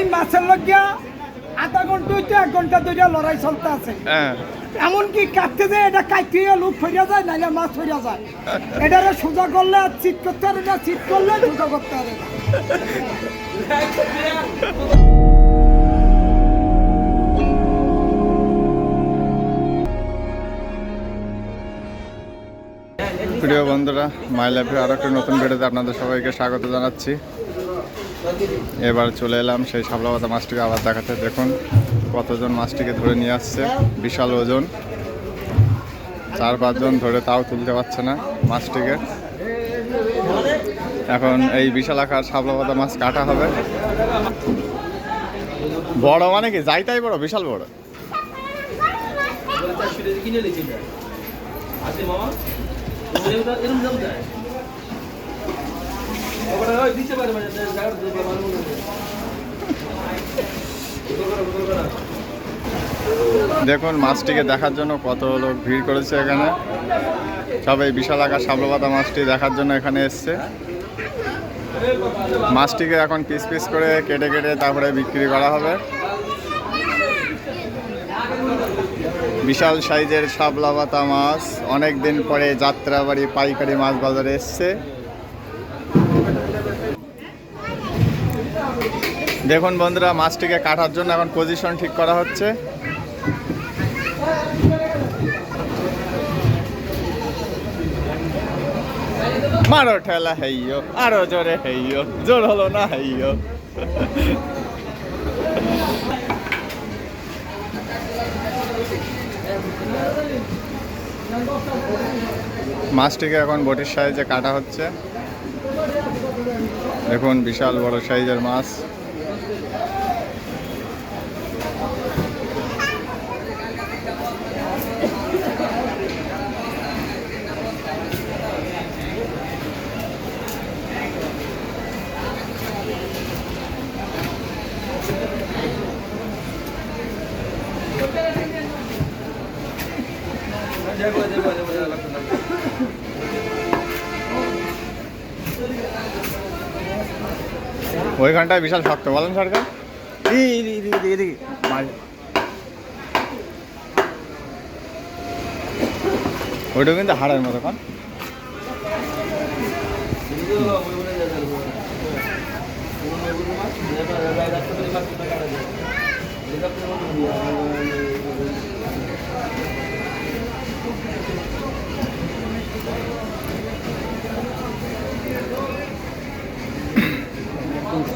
এই মাছের লজ্ঞা আধা ঘণ্টা হইতে এক ঘণ্টা ধরে লড়াই চলতে আছে। হ্যাঁ। এমনকি কাটতে যায় এটা কাটতে লোক ফেরিয়া যায় নাহলে মাছ ফেরিয়া যায়। এটা সোজা করলে চিট করতে পারে না চিট করলে সোজা করতে পারে প্রিয় বন্ধুরা মাই লাইফের আরও একটা নতুন ভিডিওতে আপনাদের সবাইকে স্বাগত জানাচ্ছি। এবার চলে এলাম সেই সাবলাপাতা মাছটিকে আবার দেখাতে। দেখুন, কতজন মাছটিকে ধরে নিয়ে আসছে। বিশাল ওজন। চার পাঁচজন ধরে তাও তুলতে পারছে না মাছটিকে। এখন এই বিশাল আকার সাবলাপাতা মাছ কাটা হবে। বড় মানে কি? যাই তাই বড়, বিশাল বড়। কিনে নিয়েছি আছে মামা এরকম দাম দেয় ওটা ওই দিতে পারে মানে জায়গা দিতে পারে দেখুন, মাছটিকে দেখার জন্য কত লোক ভিড় করেছে এখানে। সবাই বিশাল আকার সাবলপাতা মাছটি দেখার জন্য এখানে এসছে। মাছটিকে এখন পিস পিস করে কেটে কেটে তারপরে বিক্রি করা হবে। বিশাল সাইজের সাবলাপাতা মাছ। অনেক দিন পরে যাত্রাবাড়ি পাইকারি মাছ বাজারে এসছে। দেখুন বন্ধুরা, মাছটিকে কাটার জন্য এখন পজিশন ঠিক করা হচ্ছে। মারো ঠেলা, হেইয়ো, আরও জোরে হেইয়ো, জোর হলো না হেইয়ো। মাছটিকে এখন বটির সাইজে কাটা হচ্ছে। দেখুন, বিশাল বড় সাইজের মাছ। ওইখানটায় বিশাল শক্ত বলেন সরকার। ওইটা কিন্তু হাড়ের মতো কান।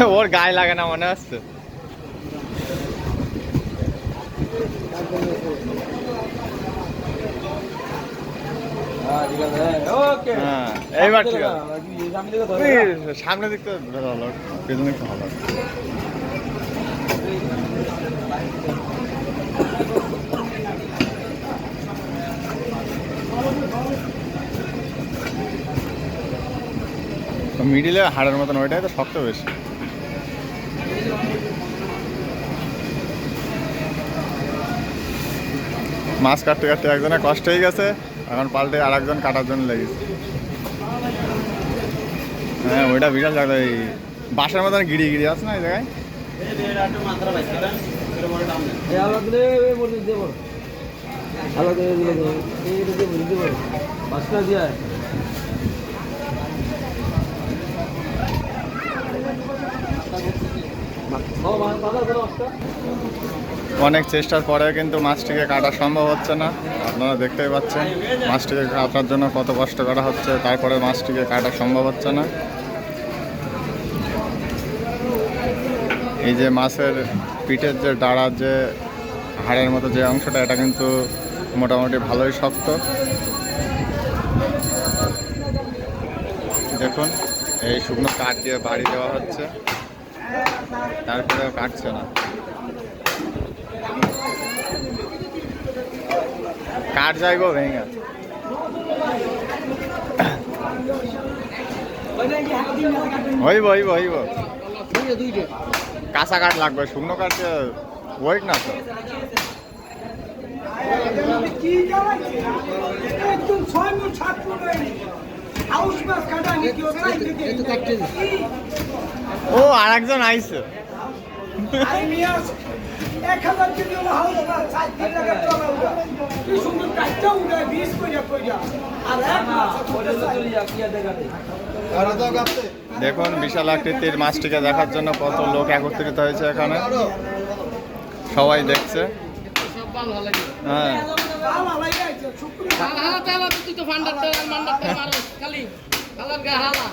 ওর গায়ে লাগে না মনে হচ্ছে হ্যাঁ এইবার ঠিক আছে। আমি দেখো ওই সামনে দিক তো ভালো পেছনে একটু ভালো মিডিলে হাড়ের মতন ওইটাই তো শক্ত বেশি। মাছ কাটতে কাটতে একজনের কষ্ট হয়ে গেছে, এখন পাল্টে আর একজন কাটার জন্য লেগেছে। হ্যাঁ ওইটা বিশাল জায়গা, এই বাসার মতন গিরি গিরি আছে না এই জায়গায়? অনেক চেষ্টার পরে কিন্তু মাছটিকে কাটা সম্ভব হচ্ছে না। আপনারা দেখতেই পাচ্ছেন, মাছটিকে কাটার জন্য কত কষ্ট করা হচ্ছে, তারপরে মাছটিকে কাটা সম্ভব হচ্ছে না। এই যে মাছের পিঠের যে ডাড়ার যে হাড়ের মতো যে অংশটা, এটা কিন্তু মোটামুটি ভালোই শক্ত। দেখুন, এই শুকনো কাঠ দিয়ে বাড়ি দেওয়া হচ্ছে। তারপরেও কাটছে না। কাঠ যাইব ভেঙে। হইব হইব হইব। কাঁচা কাঠ লাগবে, শুকনো কাঠ ওয়েট না তো। ও আর একজন আসো। এক হাজার কেজি হলো হাউস মাছ, ষাট কেজি টাকা চলা উঠা। কি সুন্দর কাঠটা উঠায়, বিষ কইরা কইরা। আর এক মাছ দেখুন বিশাল আকৃতির মাছটিকে দেখার জন্য কত লোক একত্রিত হয়েছে এখানে। সবাই দেখছে। হ্যাঁ। তুই তো ফান্ডার মান্ডার খালি। গা হালা।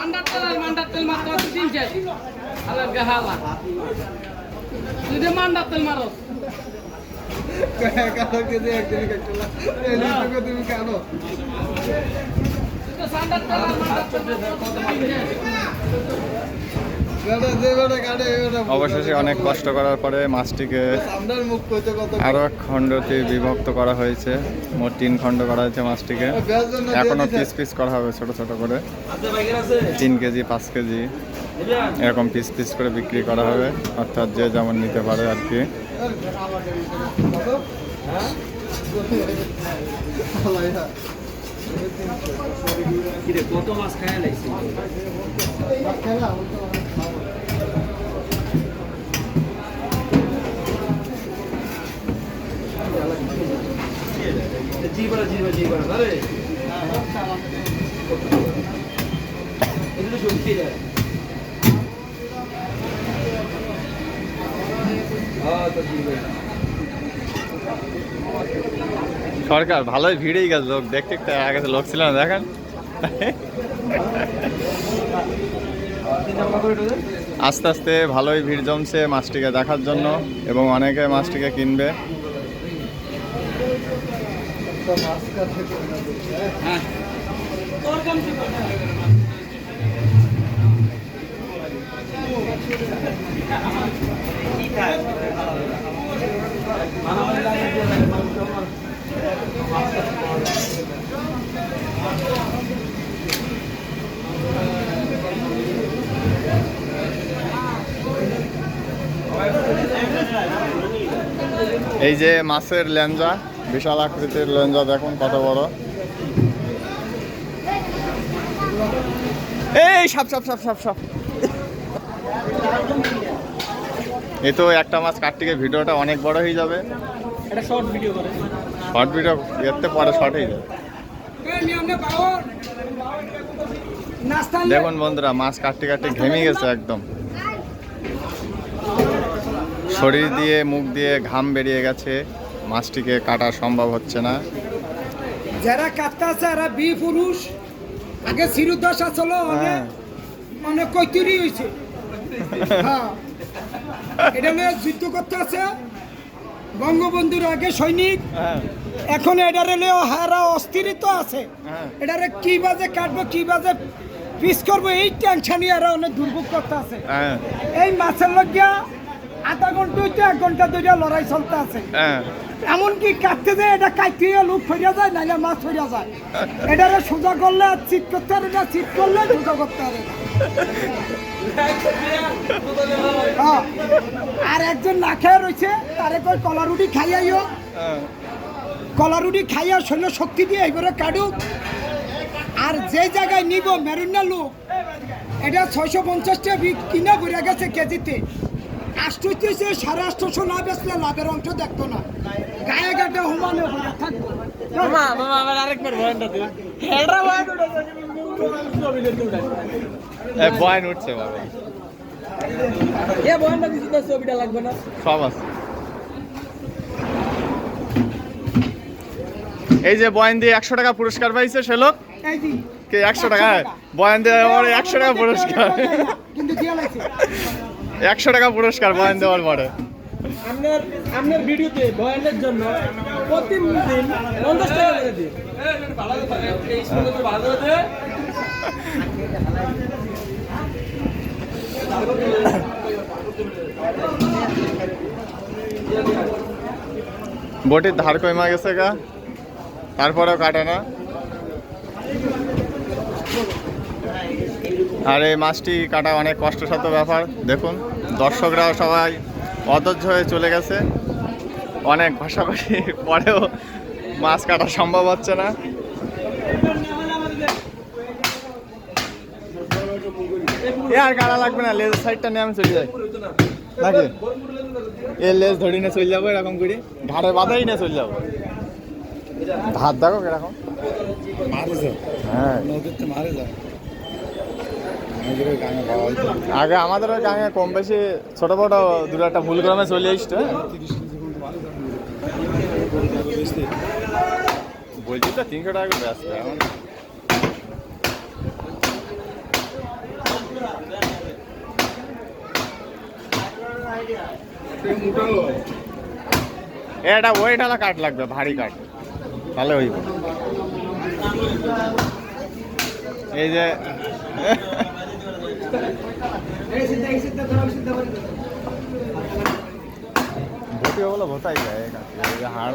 মান্ডার তেল আর মান্ডার তেল মারতে আছে তিন চার আলার গা হালা তুই যে মান্ডার তেল মারো তুই অবশেষে অনেক কষ্ট করার পরে মাছটিকে আরও এক খণ্ডতে বিভক্ত করা হয়েছে। মোট তিন খণ্ড করা হয়েছে মাছটিকে। এখনও পিস পিস করা হবে ছোট ছোট করে। তিন কেজি, পাঁচ কেজি এরকম পিস পিস করে বিক্রি করা হবে। অর্থাৎ যে যেমন নিতে পারে আর কি। কত মাছ খায় এগুলো সত্যি যায় হ্যাঁ তো জীবন সরকার ভালোই ভিড়েই গেছে লোক, দেখতে আগে লোক ছিল না, দেখেন। আস্তে আস্তে ভালোই ভিড় জমছে মাছটিকে দেখার জন্য এবং অনেকে মাছটিকে কিনবে। এই যে মাছের লেঞ্জা বিশাল আকৃতির লেঞ্জা দেখুন কত বড়। এই সাপ সাপ সাপ সাপ সাপ। এ তো একটা মাছ কাটতে ভিডিওটা অনেক বড় হয়ে যাবে। এটা শর্ট ভিডিও করে। শর্ট ভিডিও এতে পরে শর্ট হয়ে যাবে। দেখুন বন্ধুরা মাছ কাটতে কাটতে ঘেমে গেছে একদম। শরীর দিয়ে মুখ দিয়ে ঘাম বেরিয়ে গেছে। মাছটিকে কাটা সম্ভব হচ্ছে না। যারা কাটতে আছে এরা বি পুরুষ। আগে শিরুদাস আসলো অনেক হ্যাঁ। অনেক কৈতুরি হয়েছে। হ্যাঁ। এটা নিয়ে যুদ্ধ করতে আছে। বঙ্গবন্ধুর আগে সৈনিক। হ্যাঁ। এখন এটারে লিয়ে হারা অস্থিরিত আছে। হ্যাঁ। এটারে কি বাজে কাটবো কি বাজে পিস করব এই টেনশনই এরা অনেক দুর্ভোগ করতে আছে। হ্যাঁ। এই মাছের লগিয়া আধা ঘণ্টা হইতে এক ঘণ্টা ধরে লড়াই চলতে আছে। হ্যাঁ। এমনকি কাটতে যায় এটা কাটতে লোক ফেরিয়া যায় নাহলে মাছ ফেরিয়া যায়। এটারে সোজা করলে চিট করতে পারে না চিট করলে সোজা করতে পারে হ্যাঁ। আর একজন না খেয়ে রয়েছে তারে কই কলা রুটি খাইয়াইও কলা রুটি খাইয়া শৈল শক্তি দিয়ে এবারে কাটুক। আর যে জায়গায় নিব মেরুন্না লোক এটা ছয়শো পঞ্চাশটা কিনা ঘুরে গেছে কেজিতে। সাড়ে আটশোশো না বেচলে লাভের অংশ দেখতো না। গায়ে গাটা হুমানো থাকতো। মামা মামা আবার আরেকবার ভয়টা দিন হেডরা ভয় বয়ান উঠছে বাবা। এ ভয়টা দিছি না ছবিটা লাগবে না। সব আছে। এই যে বয়ান দিয়ে একশো টাকা পুরস্কার পাইছে সে লোক? কে একশো টাকা? বয়ান দিয়ে একশো টাকা পুরস্কার। কিন্তু একশো টাকা পুরস্কার বয়ান দেওয়ার পরে। আপনার আপনার ভিডিওতে বয়ানের জন্য প্রতিদিন পঞ্চাশ টাকা করে দিন। বটির ধার কমা গেছে গা। তারপরেও কাটে না। আর এই মাছটি কাটা অনেক কষ্টসাধ্য ব্যাপার দেখুন। দর্শকরাও সবাই অধৈর্য হয়ে চলে গেছে। অনেক ঘষাঘষি পরেও মাছ কাটা সম্ভব হচ্ছে না। এ আর কাটা লাগবে না লেজ সাইডটা নিয়ে আমি চলে যাই। নাকি? এর লেজ ধরি না চলে যাব এরকম করে। ঘাড়ে বাঁধাই না চলে যাব। ধার দেখো কীরকম। হ্যাঁ। আগে আমাদের ওই গাঙে কম বেশি ছোট বড় দুটো একটা ভুল গ্রামে চলে আসতো বলছি তো, তিনশো টাকা করে আসবে এটা, ওইটা কাঠ লাগবে, ভারী কাঠ তাহলে হইব এই যে ভোটি বলো ভোটাই যায় হাড়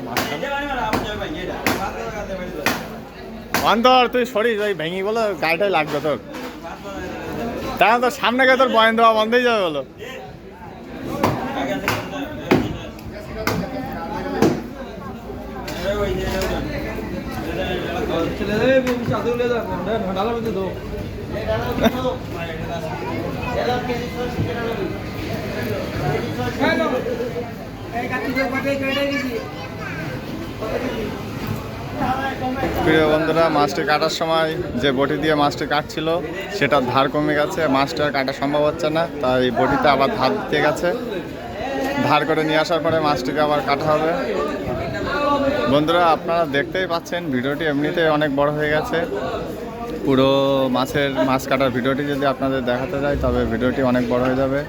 অন্তর তুই সরিস ওই ভেঙি বলো গাড়িটাই লাগবে তোর। তাহলে তোর সামনে গিয়ে তোর বয়ান দেওয়া বন্ধই যাবে বলো। মধ্যে প্রিয় বন্ধুরা, মাছটি কাটার সময় যে বটি দিয়ে মাছটি কাটছিল, সেটার ধার কমে গেছে। মাছটা কাটা সম্ভব হচ্ছে না, তাই বটিতে আবার ধার দিতে গেছে। ধার করে নিয়ে আসার পরে মাছটিকে আবার কাটা হবে। বন্ধুরা, আপনারা দেখতেই পাচ্ছেন, ভিডিওটি এমনিতে অনেক বড় হয়ে গেছে। পুরো মাছের মাছ কাটার ভিডিওটি যদি আপনাদের দেখাতে যায় তবে ভিডিওটি অনেক বড় হয়ে যাবে।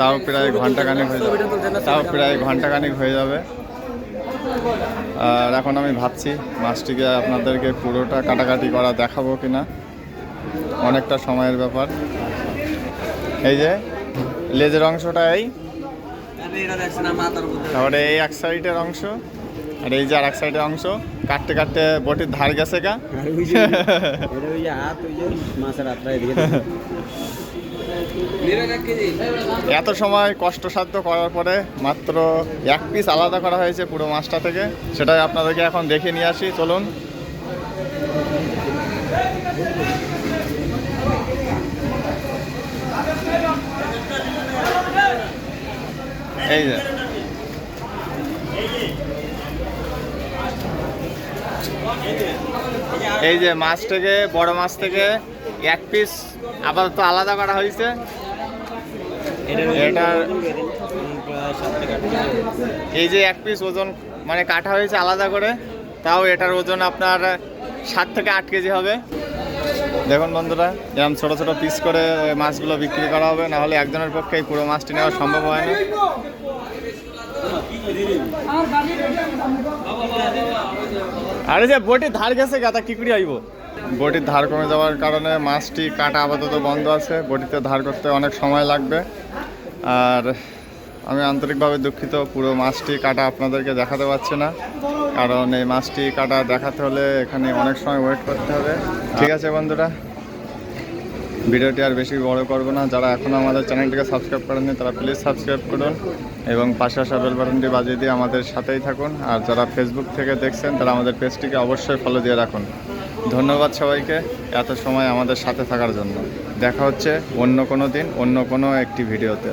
তাও প্রায় ঘন্টাখানিক হয়ে যাবে। তাও প্রায় ঘন্টাখানিক হয়ে যাবে। আর এখন আমি ভাবছি মাছটিকে আপনাদেরকে পুরোটা কাটাকাটি করা দেখাবো কি না অনেকটা সময়ের ব্যাপার। এই যে, লেজের অংশটা এই। তারপরে এই এক সাইডের অংশ। আর এই যে আর এক সাইডের অংশ কাটতে কাটতে বটির ধার গেছে গা। এত সময় কষ্টসাধ্য করার পরে মাত্র এক পিস আলাদা করা হয়েছে পুরো মাছটা থেকে। সেটাই আপনাদেরকে এখন দেখে নিয়ে আসি চলুন। এই যে এই যে মাছ থেকে বড় মাছ থেকে এক পিস আপাতত আলাদা করা হয়েছে। এটার এই যে এক পিস ওজন মানে কাটা হয়েছে আলাদা করে তাও এটার ওজন আপনার সাত থেকে আট কেজি হবে। দেখুন বন্ধুরা এরকম ছোট ছোট পিস করে মাছগুলো বিক্রি করা হবে না হলে একজনের পক্ষে এই পুরো মাছটি নেওয়া সম্ভব হয় না। আরে যে বটির ধার গেছে গাতা কি করে আইব? বটির ধার কমে যাওয়ার কারণে মাছটি কাটা আপাতত বন্ধ আছে। বটিতে ধার করতে অনেক সময় লাগবে। আর আমি আন্তরিকভাবে দুঃখিত পুরো মাছটি কাটা আপনাদেরকে দেখাতে পারছি না। কারণ এই মাছটি কাটা দেখাতে হলে এখানে অনেক সময় ওয়েট করতে হবে। ঠিক আছে বন্ধুরা? ভিডিওটি আর বেশি বড় করব না। যারা এখনও আমাদের চ্যানেলটিকে সাবস্ক্রাইব করেননি, তারা প্লিজ সাবস্ক্রাইব করুন এবং পাশে আসা বেল বাটনটি বাজিয়ে দিয়ে আমাদের সাথেই থাকুন। আর যারা ফেসবুক থেকে দেখছেন, তারা আমাদের পেজটিকে অবশ্যই ফলো দিয়ে রাখুন। ধন্যবাদ সবাইকে এত সময় আমাদের সাথে থাকার জন্য। দেখা হচ্ছে অন্য কোনো দিন, অন্য কোনো একটি ভিডিওতে।